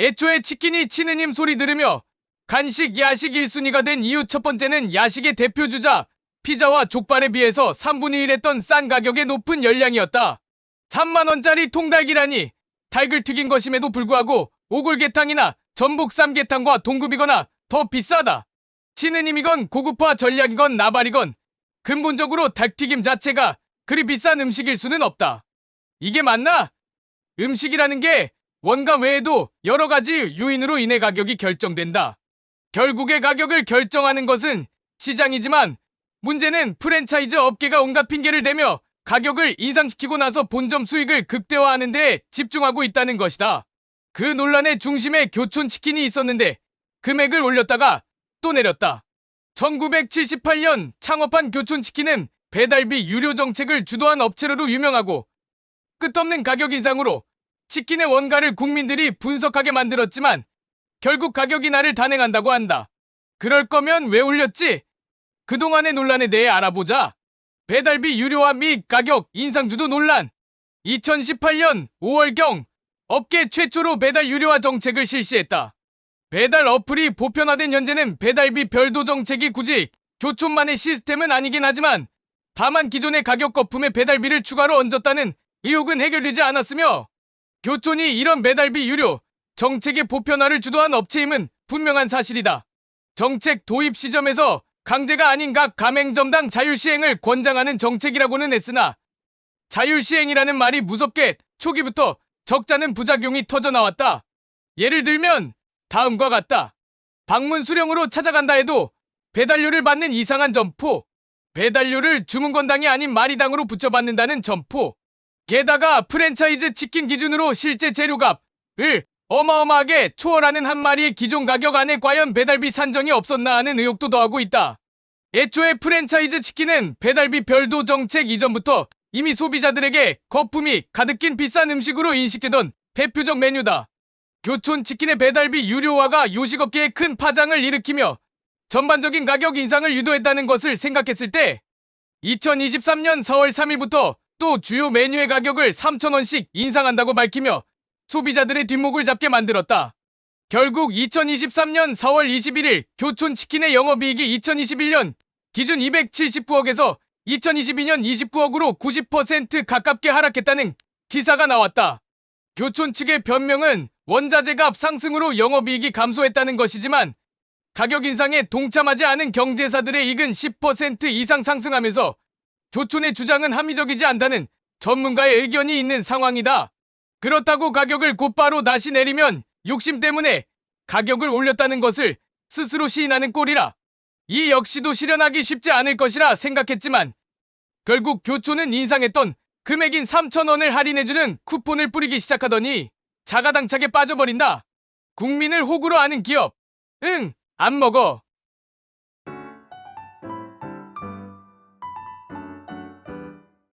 애초에 치킨이 치느님 소리 들으며 간식, 야식 1순위가 된 이유 첫 번째는 야식의 대표 주자 피자와 족발에 비해서 3분의 1 했던 싼 가격의 높은 열량이었다. 3만원짜리 통달기라니 닭을 튀긴 것임에도 불구하고 오골개탕이나 전복 삼계탕과 동급이거나 더 비싸다. 치느님이건 고급화 전략이건 나발이건 근본적으로 닭튀김 자체가 그리 비싼 음식일 수는 없다. 이게 맞나? 음식이라는 게 원가 외에도 여러 가지 요인으로 인해 가격이 결정된다. 결국의 가격을 결정하는 것은 시장이지만 문제는 프랜차이즈 업계가 온갖 핑계를 대며 가격을 인상시키고 나서 본점 수익을 극대화하는 데 집중하고 있다는 것이다. 그 논란의 중심에 교촌치킨이 있었는데 금액을 올렸다가 또 내렸다. 1978년 창업한 교촌치킨은 배달비 유료 정책을 주도한 업체로 유명하고 끝없는 가격 인상으로 치킨의 원가를 국민들이 분석하게 만들었지만 결국 가격 인하를 단행한다고 한다. 그럴 거면 왜 올렸지? 그동안의 논란에 대해 알아보자. 배달비 유료화 및 가격 인상주도 논란. 2018년 5월경 업계 최초로 배달 유료화 정책을 실시했다. 배달 어플이 보편화된 현재는 배달비 별도 정책이 굳이 교촌만의 시스템은 아니긴 하지만 다만 기존의 가격 거품에 배달비를 추가로 얹었다는 의혹은 해결되지 않았으며 교촌이 이런 배달비 유료 정책의 보편화를 주도한 업체임은 분명한 사실이다. 정책 도입 시점에서 강제가 아닌 각 가맹점당 자율시행을 권장하는 정책이라고는 했으나 자율시행이라는 말이 무섭게 초기부터 적잖은 부작용이 터져 나왔다. 예를 들면 다음과 같다. 방문 수령으로 찾아간다 해도 배달료를 받는 이상한 점포, 배달료를 주문 건당이 아닌 마리당으로 붙여받는다는 점포, 게다가 프랜차이즈 치킨 기준으로 실제 재료값을 어마어마하게 초월하는 한 마리의 기존 가격 안에 과연 배달비 산정이 없었나 하는 의혹도 더하고 있다. 애초에 프랜차이즈 치킨은 배달비 별도 정책 이전부터 이미 소비자들에게 거품이 가득 낀 비싼 음식으로 인식되던 대표적 메뉴다. 교촌 치킨의 배달비 유료화가 요식업계에 큰 파장을 일으키며 전반적인 가격 인상을 유도했다는 것을 생각했을 때 2023년 4월 3일부터 또 주요 메뉴의 가격을 3,000원씩 인상한다고 밝히며 소비자들의 뒷목을 잡게 만들었다. 결국 2023년 4월 21일 교촌 치킨의 영업이익이 2021년 기준 279억에서 2022년 29억으로 90% 가깝게 하락했다는 기사가 나왔다. 교촌 측의 변명은 원자재 값 상승으로 영업이익이 감소했다는 것이지만 가격 인상에 동참하지 않은 경제사들의 이익은 10% 이상 상승하면서 교촌의 주장은 합리적이지 않다는 전문가의 의견이 있는 상황이다. 그렇다고 가격을 곧바로 다시 내리면 욕심 때문에 가격을 올렸다는 것을 스스로 시인하는 꼴이라 이 역시도 실현하기 쉽지 않을 것이라 생각했지만 결국 교촌은 인상했던 금액인 3천원을 할인해주는 쿠폰을 뿌리기 시작하더니 자가당착에 빠져버린다. 국민을 호구로 아는 기업. 응, 안 먹어.